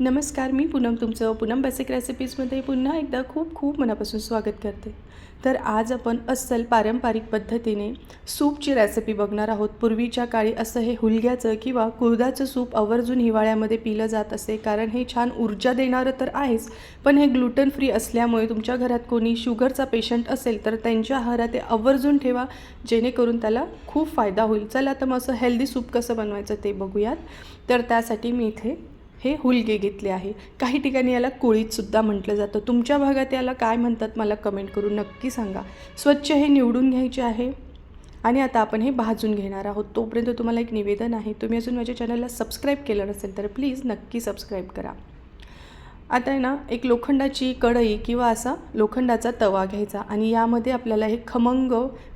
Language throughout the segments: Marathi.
नमस्कार मी पूनम तुमचं पूनम बेसिक रेसिपीजमध्ये पुन्हा एकदा खूप खूप मनापासून स्वागत करते. तर आज आपण अस्सल पारंपरिक पद्धतीने सूपची रेसिपी बघणार आहोत. पूर्वीच्या काळी असं हे हुलग्याचं किंवा कुर्दाचं सूप आवर्जून हिवाळ्यामध्ये पिलं जात असे. कारण हे छान ऊर्जा देणारं तर आहेच. पण हे ग्लुटन फ्री असल्यामुळे तुमच्या घरात कोणी शुगरचा पेशंट असेल तर त्यांच्या आहारात ते आवर्जून ठेवा. जेणेकरून त्याला खूप फायदा होईल. चला तर मग असं हेल्दी सूप कसं बनवायचं ते बघूयात. तर त्यासाठी मी इथे हे हुलगे घेतले आहे. काही ठिकाणी याला कोळीतसुद्धा म्हटलं जातं. तुमच्या भागात याला काय म्हणतात मला कमेंट करून नक्की सांगा. स्वच्छ हे निवडून घ्यायचे आहे आणि आता आपण हे भाजून घेणार आहोत. तोपर्यंत तुम्हाला एक निवेदन आहे. तुम्ही अजून माझ्या चॅनलला सबस्क्राईब केलं नसेल तर प्लीज नक्की सबस्क्राईब करा. आता आहे ना एक लोखंडाची कढई किंवा असा लोखंडाचा तवा घ्यायचा आणि यामध्ये आपल्याला हे खमंग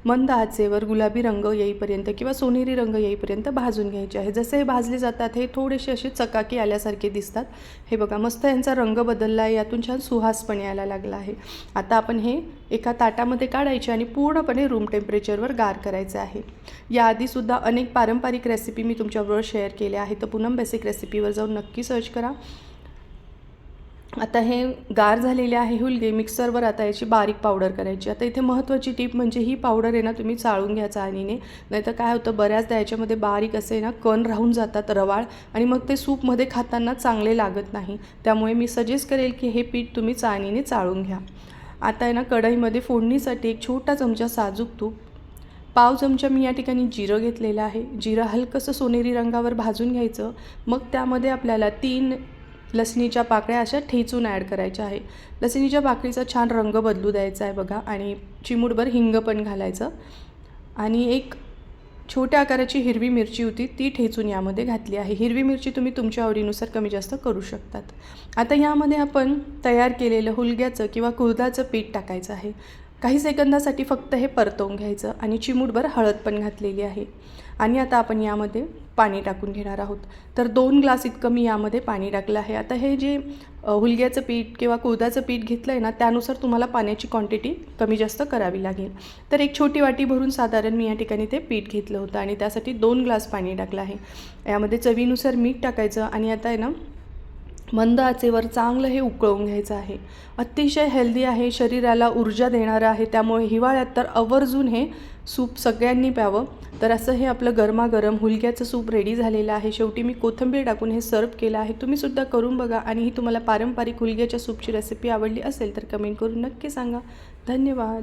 मंद आचेवर गुलाबी रंग येईपर्यंत किंवा सोनेरी रंग येईपर्यंत भाजून घ्यायचे आहे. जसे हे भाजले जातात हे थोडेसे असे चकाकी आल्यासारखे दिसतात. हे बघा मस्त यांचा रंग बदलला आहे यातून छान सुहास पण यायला लागला आहे. आता आपण हे एका ताटामध्ये काढायचे आणि पूर्णपणे रूम टेम्परेचरवर गार करायचे आहे. याआधीसुद्धा अनेक पारंपरिक रेसिपी मी तुमच्याबरोबर शेअर केल्या आहेत. तर पूनम बेसिक रेसिपीवर जाऊन नक्की सर्च करा. आता हे गार झालेले आहे हुलगे मिक्सरवर आता याची बारीक पावडर करायची. आता इथे महत्त्वाची टीप म्हणजे ही पावडर आहे ना तुम्ही चाळून घ्या चाळणीने. नाहीतर काय होतं बऱ्याचदा याच्यामध्ये बारीक असे ना कण राहून जातात रवाळ आणि मग ते सूपमध्ये खाताना चांगले लागत नाही. त्यामुळे मी सजेस्ट करेल की हे पीठ तुम्ही चाळणीने चाळून घ्या. आता आहे ना कढईमध्ये फोडणीसाठी एक छोटा चमचा साजूक तूप. पाव चमचा मी या ठिकाणी जिरं घेतलेलं आहे. जिरं हलकंसं सोनेरी रंगावर भाजून घ्यायचं. मग त्यामध्ये आपल्याला तीन लसणीच्या पाकळ्या अशा ठेचून ॲड करायच्या आहे. लसणीच्या पाकळीचा छान रंग बदलू द्यायचा आहे बघा आणि चिमूटभर हिंग पण घालायचं. आणि एक छोट्या आकाराची हिरवी मिरची होती ती ठेचून यामध्ये घातली आहे. हिरवी मिरची तुम्ही तुमच्या आवडीनुसार कमी जास्त करू शकतात. आता यामध्ये आपण तयार केलेलं हुलग्याचं किंवा कुर्दाचं पीठ टाकायचं आहे. काही सेकंदासाठी फक्त हे परतवून घ्यायचं आणि चिमूटभर हळद पण घातलेली आहे. आणि आता आपण यामध्ये पाणी टाकून घेणार आहोत. तर दोन ग्लास इतकं मी यामध्ये पाणी टाकलं आहे. आता हे जे हुलग्याचं पीठ किंवा कुर्दाचं पीठ घेतलं आहे ना त्यानुसार तुम्हाला पाण्याची क्वांटिटी कमी जास्त करावी लागेल. तर एक छोटी वाटी भरून साधारण मी या ठिकाणी ते पीठ घेतलं होतं आणि त्यासाठी दोन ग्लास पाणी टाकलं आहे. यामध्ये चवीनुसार मीठ टाकायचं आणि आता आहे ना मंद आचेवर चांगलं हे उकळवून घ्यायचं आहे. अतिशय हेल्दी आहे शरीराला ऊर्जा देणारं आहे त्यामुळे हिवाळ्यात तर आवर्जून हे सूप सगळ्यांनी प्यावं. तर असं हे आपलं गरमागरम हुलग्याचं सूप रेडी झालेलं आहे. शेवटी मी कोथिंबीर टाकून हे सर्व केलं आहे. तुम्हीसुद्धा करून बघा आणि ही तुम्हाला पारंपरिक हुलग्याच्या सूपची रेसिपी आवडली असेल तर कमेंट करून नक्की सांगा. धन्यवाद.